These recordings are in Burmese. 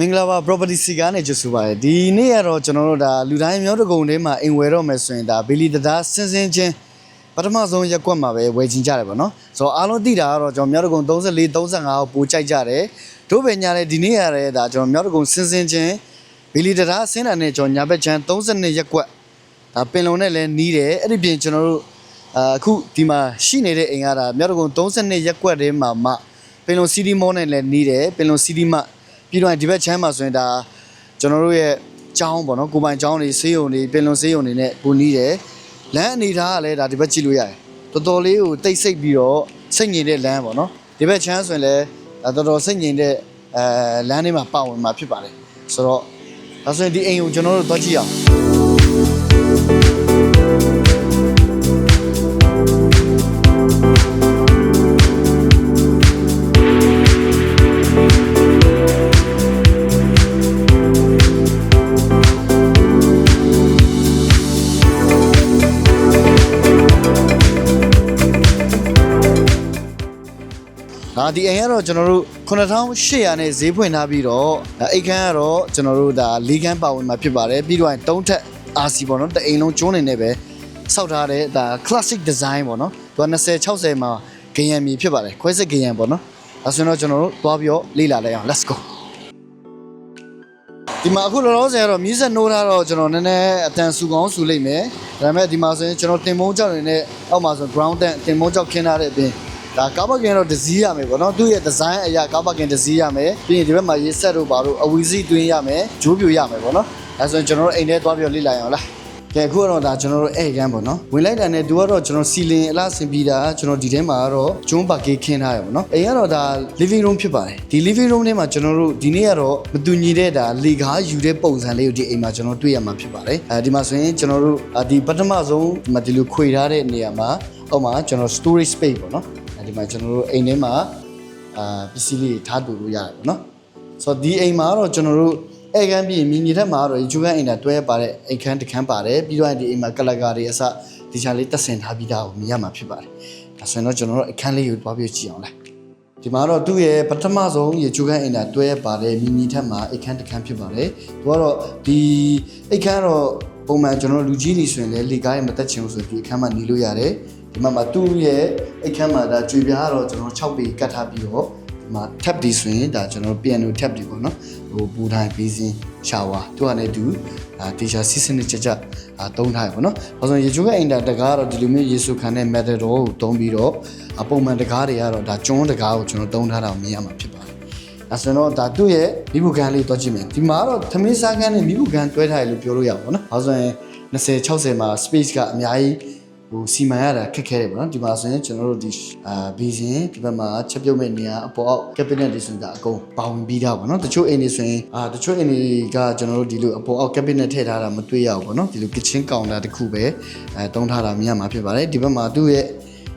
မင်္ဂလာပါ property စီကားနဲ့ကြိုဆိုပါရစေဒီနေ့ကတော့ကျွန်တော်တို့ဒါလူတိုင်းမျိုးတကုံထဲမှာအိမ်ဝယ်တော့မယ်ဆိုရင်ဒါဘီလီတသားစင်းစင်းချင်းပထမဆုံးရက်ကွက်မှာပဲဝယ်ချင်ကြတယ်ပေါ့နော်ဆိုတော့အားလုံးသိတာကတော့ကျွန်တော်မျိုးတကုံ34 35ကိုပိုကြိုက်ကြတယ်တို့ပဲညာလဲဒီနေ့ရတဲ့ဒါကျွန်တော်မျိုးတကုံစင်းစင်းချင်းဘီလီတသားဆင်းတာနဲ့ကျွန်တော်ညာဘက်ချမ်း32ရက်ကွက်ဒါပင်လုံနဲ့လည်းနီးတယ်အဲ့ဒီပြင်ကျွန်တော်တို့အာအခုဒီမှာရှိနေတဲ့အိမ်ကဒါမျိုးတကုံ32ရက်ကွက်ထဲမှာမှပင်လုံ CD mall နဲ့လည်းနီးတယ်ပင်လုံ CD မှ ပြီးတော့ဒီဘက်ချမ်းမှာဆိုရင်ဒါကျွန်တော်တို့ရဲ့ကျောင်းပေါ့နော်ကိုပိုင်ကျောင်းတွေဆေးရုံတွေပင်လွန်ဆေးရုံတွေနဲ့ပူနီးတယ်လမ်းအနေထားကလည်းဒါဒီဘက်ကြည့်လို့ရတယ်တော်တော်လေးကိုတိတ်ဆိတ်ပြီးတော့စိတ်ငြိမ်တဲ့လမ်းပေါ့နော်ဒီဘက်ချမ်းဆိုရင်လည်းဒါတော်တော်စိတ်ငြိမ်တဲ့အဲလမ်းလေးမှာပါဝင်မှာဖြစ်ပါတယ်ဆိုတော့ဒါဆိုရင်ဒီအိမ်ကိုကျွန်တော်တို့သွားကြည့်အောင် ဒါဒီအိမ်ကတော့ကျွန်တော်တို့9800နဲ့ဈေးဖွင့်ထားပြီးတော့ဒါအိတ်ခမ်းကတော့ကျွန်တော်တို့ဒါ၄ခမ်းပါဝင်မှာဖြစ်ပါတယ်ပြီးတော့တုံးထက် RC ပေါ့နော်တအိမ်လုံးကျွန်းနေနေပဲစောက်ထားတဲ့ဒါ classic design ပေါ့နော်သူက20 60မှာဂရန်မီဖြစ်ပါတယ်ခွဲစစ်ဂရန်ပေါ့နော်ဒါဆိုရင်တော့ကျွန်တော်တို့သွားပြီးတော့လေ့လာလိုက်အောင် let's go ဒီမှာအခုလောလောဆယ်ကတော့မြစ်ဆက်နိုးထားတော့ကျွန်တော်နည်းနည်းအတန်ဆူကောင်းဆူလိုက်မယ်ဒါပေမဲ့ဒီမှာဆိုရင်ကျွန်တော်တင်မုံကြောက်နေနဲ့အောက်မှာဆို ground တက်တင်မုံကြောက်ခင်းထားတဲ့အပြင် ဒါကားပါကင်တော့ဒဇီးရမယ်ပေါ့နော်သူ့ရဲ့ဒီဇိုင်းအရာကားပါကင်ဒဇီးရမယ်ပြီးရင်ဒီဘက်မှာရေးဆက်တို့ပါတို့အဝီစီတွင်းရမယ်ဂျိုးပြူရမယ်ပေါ့နော်အဲဆိုရင်ကျွန်တော်တို့အိမ်ထဲသွားပြီးတော့လေ့လာရအောင်လားကဲအခုကတော့ဒါကျွန်တော်တို့အဲ့ကန်းပေါ့နော်ဝင်လိုက်တာနဲ့သူကတော့ကျွန်တော်စီလင်အလားဆင်ပြီးတာကျွန်တော်ဒီထဲမှာကတော့ဂျွန်းပါကေးခင်းထားရပေါ့နော်အိမ်ကတော့ဒါ living room ဖြစ်ပါတယ်ဒီ living room ထဲမှာကျွန်တော်တို့ဒီနေ့ကတော့မတူညီတဲ့ဒါလေကားယူတဲ့ပုံစံလေးကိုဒီအိမ်မှာကျွန်တော်တွေ့ရမှာဖြစ်ပါတယ်အဲဒီမှာဆိုရင်ကျွန်တော်တို့အာဒီပထမဆုံးဒီမှာဒီလိုခွေထားတဲ့နေရာမှာအောက်မှာကျွန်တော် storage space ပေါ့နော်အဲ ဒီမှာကျွန်တော်တို့အိမ်ထဲမှာအာပစ္စည်းလေးတွေထားတူလို့ရတယ်ပေါ့နော်ဆိုတော့ဒီအိမ်မှာတော့ကျွန်တော်တို့ဧကန်းပြီးမြင်းကြီးထက်မှာတော့ဒီဂျူကန်အိမ်တာတွဲပါတဲ့အိမ်ခန်းတစ်ခန်းပါတယ်ပြီးတော့ဒီအိမ်မှာကလကာတွေအစဒီချာလေးတက်ဆင်ထားပြီးသားကိုမြင်ရမှာဖြစ်ပါတယ်ဒါဆိုရင်တော့ကျွန်တော်တို့အခန်းလေးကိုတွားပြီးကြည့်အောင်လားဒီမှာတော့သူ့ရဲ့ပထမဆုံးရေဂျူကန်အိမ်တာတွဲပါတဲ့မြင်းကြီးထက်မှာအိမ်ခန်းတစ်ခန်းဖြစ်ပါတယ်သူကတော့ဒီအိမ်ခန်းတော့ ပုံမှန်ကျွန်တော်တို့လူကြီးနေဆိုရင်လည်းလေကားရဲ့မတက်ချင်ဘူးဆိုရင်ဒီအခန်းမှာနေလို့ရတယ်ဒီမှာမှာသူ့ရဲ့အိမ်ခန်းမှာဒါကြွေပြားကတော့ကျွန်တော်6ပေကတ်ထားပြီးတော့ဒီမှာ tab ဒီဆိုရင်ဒါကျွန်တော် piano tab ဒီပေါ့နော်ဟိုပူတိုင်းပေးစင်းရှာဝါသူကလည်းသူအာတေချာစီစနစ်ကြကြအာတုံးထားရပေါ့နော်။ဘာလို့ရေချိုးကအင်တာတကားကတော့ဒီလိုမျိုးရေဆူခံတဲ့ method ကိုတုံးပြီးတော့အပုံမှန်တကားတွေကတော့ဒါကျွန်းတကားကိုကျွန်တော်တုံးထားတာကိုမြင်ရမှာဖြစ်ပါတယ်။ ဒါဆိုတော့ဒါသူ့ရဲ့မိဘကန်လေးတွားကြည့်မယ်။ဒီမှာကတော့သမင်းစားကန်းနဲ့မိဘကန်တွဲထားရလို့ပြောလို့ရပါဘောနော်။ဘာလို့ဆိုရင်20 60မှာ space ကအများကြီးဟိုစီမံရတာခက်ခဲတယ်ပေါ့နော်ဒီမှာဆိုရင်ကျွန်တော်တို့ဒီအာဘီစင်ဒီဘက်မှာချက်ပြုတ်မဲ့နေရာအပေါ်အောက် cabinet တွေဆိုတာအကုန်ပေါဝင်ပြီးသားပေါ့နော်တချို့အိမ်တွေဆိုရင်အာတချို့အိမ်တွေကကျွန်တော်တို့ဒီလိုအပေါ်အောက် cabinet ထည့်ထားတာမတွေ့ရဘူးပေါ့နော်ဒီလို kitchen counter တစ်ခုပဲအဲတုံးထားတာမြင်ရမှာဖြစ်ပါတယ်ဒီဘက်မှာသူ့ရဲ့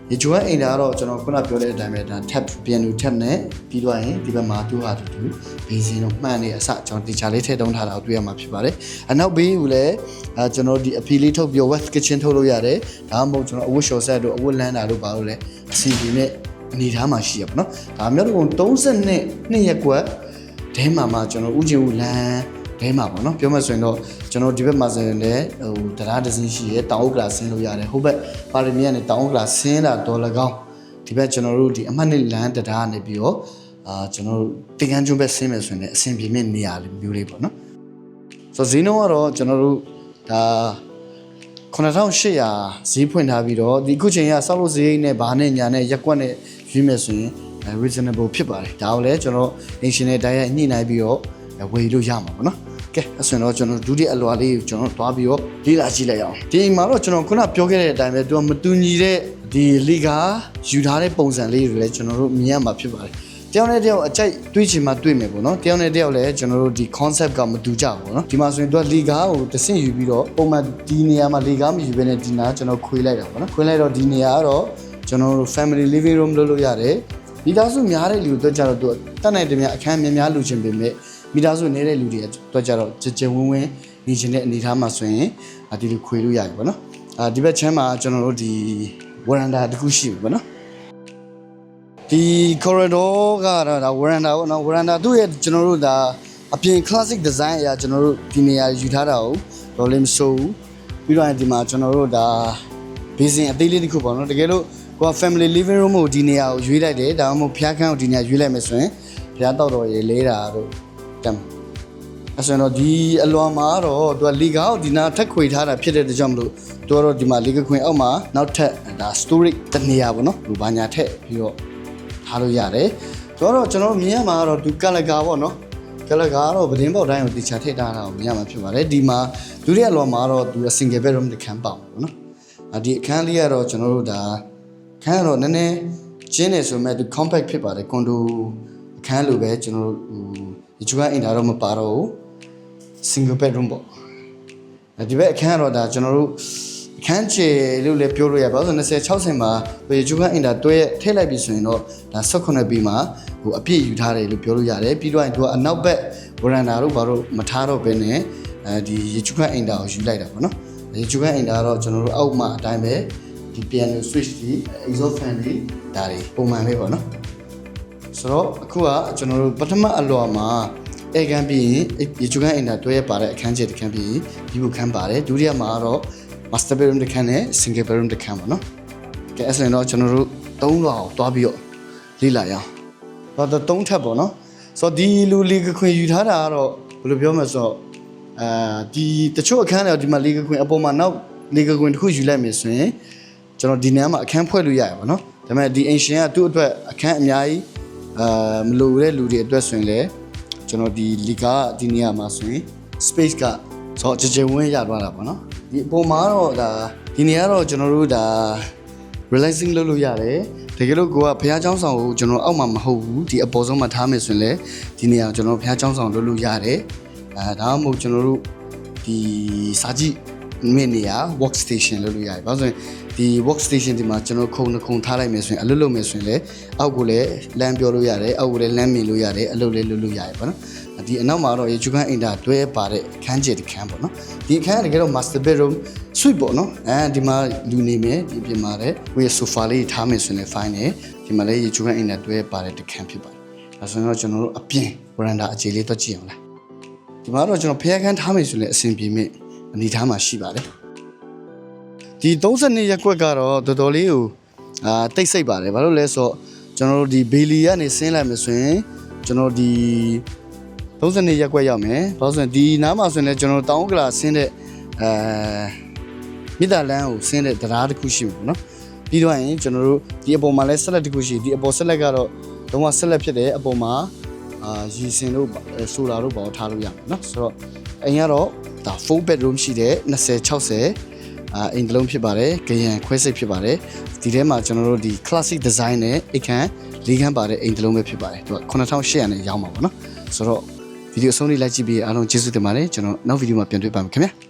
ဒီဂျိုးအိမ်ဓာတ်ကတော့ကျွန်တော်ခုနပြောတဲ့အတိုင်းပဲဒါ tab piano tab နဲ့ပြီးတော့ရင်ဒီဘက်မှာသူ့ဟာတူတူဘေးစင်းတော့မှန်နေအစကျွန်တော်တီချာလေးထည့်တုံးထားတာကိုတွေ့ရမှာဖြစ်ပါတယ်အနောက်ဘေးကလည်းအဲကျွန်တော်ဒီအဖီလေးထုတ်ပြီး west kitchen ထုတ်လို့ရတယ်ဒါမှမဟုတ်ကျွန်တော်အဝတ်လျှော်ဆက်တို့အဝတ်လန်းတာတို့ပါလို့လဲအစီအစဉ်နဲ့အနေထားမှာရှိရပါတော့ဒါမျိုးတော့30နဲ့2ရက်ကွက်ဒဲမှာမှာကျွန်တော်ဥကျင်ဦးလန်းဒဲမှာပေါ့နော်ပြောမှဆိုရင်တော့ ကျွန်တော်ဒီဘက်မှာဆိုရင်လည်းဟိုတရားတစ်စင်းရှိရဲတောင်ဥက္ကလာဆင်းလို့ရတယ်ဟိုဘက်ပါရမီကနေတောင်ဥက္ကလာဆင်းတာတော်၎င်းဒီဘက်ကျွန်တော်တို့ဒီအမှတ်နှစ်လမ်းတရားကနေပြီးတော့အာကျွန်တော်တို့တင်ကန်းကျွန်းဘက်ဆင်းမယ်ဆိုရင်လည်းအဆင်ပြေမြင့်နေရာလေးမျိုးလေးပေါ့နော်ဆိုတော့ဈေးနှုန်းကတော့ကျွန်တော်တို့ဒါ9800ဈေးဖွင့်ထားပြီးတော့ဒီအခုချိန်ကစောက်လို့ဈေးနဲ့ဘာနဲ့ညာနဲ့ရက်ကွက်နဲ့ရွေးမယ်ဆိုရင်အဲ reasonable ဖြစ်ပါတယ်ဒါကိုလည်းကျွန်တော် national တိုင်းရဲ့ညှိနှိုင်းပြီးတော့ဝယ်လို့ရမှာပေါ့နော် ကဲအဲ့ဆိုရင်တော့ကျွန်တော်ဒုတိယအလွာလေးကိုကျွန်တော်တွားပြီးတော့လေ့လာကြည့်လိုက်အောင်ဒီအိမ်မှာတော့ကျွန်တော်ခုနပြောခဲ့တဲ့အတိုင်းပဲသူကမတူညီတဲ့ဒီလီကာယူထားတဲ့ပုံစံလေးတွေလည်းကျွန်တော်တို့မြင်ရမှာဖြစ်ပါတယ်တယောက်နဲ့တယောက်အကြိုက်တွေးချင်မှတွေးမယ်ပေါ့နော်တယောက်နဲ့တယောက်လည်းကျွန်တော်တို့ဒီ concept ကမတူကြဘူးပေါ့နော်ဒီမှာဆိုရင်သူကလီကာကိုတစ်ဆင့်ယူပြီးတော့ပုံမှန်ဒီနေရာမှာလီကာမယူဘဲနဲ့ဒီနာကျွန်တော်ခွေးလိုက်တာပေါ့နော်ခွေးလိုက်တော့ဒီနေရာကတော့ကျွန်တော်တို့ family living room လုပ်လို့ရတယ်မိသားစုများတဲ့လူတွေတော့ကြတော့သူတတ်နိုင်တယ်များအခန်းများများလူချင်းပေမဲ့ မိသားစုနေတဲ့လူတွေတော့ကြတော့ကြကြဝင်းဝင်းနေချင်တဲ့အနေအထားမှာဆိုရင်ဒီလိုခွေလို့ရတယ်ပေါ့နော်အာဒီဘက်ချမ်းမှာကျွန်တော်တို့ဒီဝရန်ဒါတစ်ခုရှိပြီပေါ့နော်ဒီ corridor ကတော့ဒါ veranda ပေါ့နော် veranda သူ့ရဲ့ကျွန်တော်တို့ဒါအပြင် classic design အရာကျွန်တော်တို့ဒီနေရာယူထားတာကိုတော့လည်းမစိုးဘူးပြီးတော့ဒီမှာကျွန်တော်တို့ဒါ basin အသေးလေးတစ်ခုပေါ့နော်တကယ်လို့ကိုက family living room ကိုဒီနေရာကိုရွေးလိုက်တယ်ဒါမှမဟုတ်ဖျားခန်းကိုဒီနေရာရွေးလိုက်မယ်ဆိုရင်ဖျားတော့တော်ရေလေးတာတို့ တမ်းအဲ့ဆိုရင်တော့ဒီအလွန်မှာတော့သူကလီကာကိုဒီနာထက်ခွေထားတာဖြစ်တဲ့အတွက်ကြောင့်မလို့သူကတော့ဒီမှာလီကာခွင်အောက်မှာနောက်ထပ်ဒါ storage တစ်နေရာပေါ့နော်လူဘာညာထက်ပြီးတော့ထားလို့ရတယ်ဆိုတော့ကျွန်တော်တို့မြင်ရမှာကတော့သူကလကာပေါ့နော်ကလကတော့ဗဒင်းပေါက်တိုင်းကိုတေချာထည့်ထားတာကိုမြင်ရမှာဖြစ်ပါတယ်ဒီမှာဒုတိယလောမှာတော့သူက single bedroom တစ်ခန်းပေါ့ပေါ့နော်အဒီအခန်းလေးကတော့ကျွန်တော်တို့ဒါအခန်းကတော့နည်းနည်းကျင်းနေဆိုမဲ့သူ compact ဖြစ်ပါတယ်ကွန်ဒို အခန်းလိုပဲကျွန်တော်တို့ဟိုဒီချူကအင်တာတော့မပါတော့ဘူး single bedroom ပေါ့အဲဒီဘက်အခန်းကတော့ဒါကျွန်တော်တို့အခန်းချေလို့လည်းပြောလို့ရပါဘူးဆို20 60မှာဟိုဂျူကအင်တာတွဲထည့်လိုက်ပြီဆိုရင်တော့ဒါ18ပြီးမှဟိုအပြည့်ယူထားတယ်လို့ပြောလို့ရတယ်ပြီးတော့ရင်သူကအနောက်ဘက်ဝရန်တာတို့ဘာလို့မထားတော့ဘဲနဲ့အဲဒီရေဂျူကအင်တာကိုယူလိုက်တာပေါ့နော်ရေဂျူကအင်တာကတော့ကျွန်တော်တို့အောက်မှာအတိုင်းပဲဒီ piano switch ဒီ exhaust fan တွေဒါတွေပုံမှန်ပဲပေါ့နော် ဆိုတော့အခုကကျွန်တော်တို့ပထမအလွာမှာအေကန်ပြီးရင်ရေချူကန်အင်တာတွဲရပါတဲ့အခန်းကျတစ်ခန်းပြီးရင်ဒီဘုခန်းပါတယ်ဒုတိယမှာတော့ master bedroom တစ်ခန်းနဲ့ single bedroom တစ်ခန်းပါနော်ကဲအဲ့ဆိုရင်တော့ကျွန်တော်တို့သုံးလွာကိုတွားပြီးတော့လေ့လာရအောင်တော့သုံးထပ်ပေါ့နော်ဆိုတော့ဒီလူလီကခွင်ယူထားတာကတော့ဘယ်လိုပြောမလဲဆိုတော့အာဒီတချို့အခန်းတွေဒီမှာလီကခွင်အပေါ်မှာနောက်လီကခွင်တစ်ခုယူလိုက်မယ်ဆိုရင်ကျွန်တော်ဒီနေရာမှာအခန်းဖွဲ့လို့ရရပါတော့ဒါပေမဲ့ဒီ ancient ကသူ့အတွက်အခန်းအများကြီး အာမလိုတဲ့လူတွေအတွက်ဆိုရင်လည်းကျွန်တော်ဒီလီကာဒီနေရာမှာဆိုရင် space ကဆိုတော့ကြကြဝင်းရသွားတာပေါ့နော်ဒီအပေါ်မှာတော့ဒါဒီနေရာတော့ကျွန်တော်တို့ဒါ realizing လုပ်လို့ရတယ်တကယ်လို့ကိုကဘုရားကျောင်းဆောင်ကိုကျွန်တော်အောက်မှာမဟုတ်ဘူးဒီအပေါ်ဆုံးမှာထားမယ်ဆိုရင်လည်းဒီနေရာကိုကျွန်တော်ဘုရားကျောင်းဆောင်လုပ်လို့ရတယ်အဲဒါမှမဟုတ်ကျွန်တော်တို့ဒီစာကြည့်မြင့်နေရ work station လုပ်လို့ရတယ်ဘာလို့ဆိုရင် ဒီ work station ဒီမှာကျွန်တော်ခုံနှခုံထားလိုက်မယ်ဆိုရင်အလုပ်လုပ်မယ်ဆိုရင်လည်းအောက်ကိုလည်းလမ်းပြောလို့ရတယ်အောက်ကိုလည်းလမ်းမြင်လို့ရတယ်အလုပ်လည်းလုပ်လို့ရတယ်ပေါ့နော်ဒီအနောက်မှာတော့ရေချူခန်းအင်တာတွဲပါတဲ့အခန်းကျတစ်ခန်းပေါ့နော်ဒီအခန်းကတကယ်တော့ master bedroom suite ပေါ့နော်အဲဒီမှာလူနေမယ်ဒီပြင်မှာလည်းကိုယ့်ရဲ့ sofa လေးထားမယ်ဆိုရင်လည်း fine တယ်ဒီမှာလည်းရေချူခန်းအင်တာတွဲပါတဲ့တစ်ခန်းဖြစ်ပါတယ်ဒါဆိုရင်တော့ကျွန်တော်တို့အပြင် veranda အခြေလေးတော့ကြည့်အောင်လားဒီမှာတော့ကျွန်တော်ဖျက်ခန်းထားမယ်ဆိုရင်လည်းအဆင်ပြေမြင့်အနေထားမှာရှိပါတယ် ဒီ32ရက်ကွက်ကတော့တော်တော်လေးကိုအာတိတ်ဆိတ်ပါတယ်ဘာလို့လဲဆိုတော့ကျွန်တော်တို့ဒီဘေလီကနေဆင်းလိုက်မယ်ဆိုရင်ကျွန်တော်ဒီ32ရက်ကွက်ရောက်မယ်ဘာလို့ဆိုရင်ဒီနားမှာဆိုရင်လည်းကျွန်တော်တောင်းကလာဆင်းတဲ့အဲမိသားလန်းကိုဆင်းတဲ့တရားတစ်ခုရှိမှာပေါ့နော်ပြီးတော့ရင်ကျွန်တော်တို့ဒီအပေါ်မှာလည်းဆက်လက်တစ်ခုရှိဒီအပေါ်ဆက်လက်ကတော့တော့မှဆက်လက်ဖြစ်တယ်အပေါ်မှာအာရီစင်တို့ဆိုလာတို့ပေါ့ထားလို့ရမှာเนาะဆိုတော့အိမ်ကတော့ဒါ4 bedroom ရှိတယ်20 60 အာအိမ်တလုံးဖြစ်ပါတယ်ဂရန်ခွဲစိတ်ဖြစ်ပါတယ်ဒီထဲမှာကျွန်တော်တို့ဒီ classic design နဲ့အိမ်ခန်းလေးခန်းပါတဲ့အိမ်တလုံးပဲဖြစ်ပါတယ်သူက9800နဲ့ရောင်းပါပေါ့နော်ဆိုတော့ဗီဒီယိုအဆုံးလေးလိုက်ကြည့်ပြီးအားလုံးကျေးဇူးတင်ပါတယ်ကျွန်တော်နောက်ဗီဒီယိုမှာပြန်တွေ့ပါမယ်ခင်ဗျာ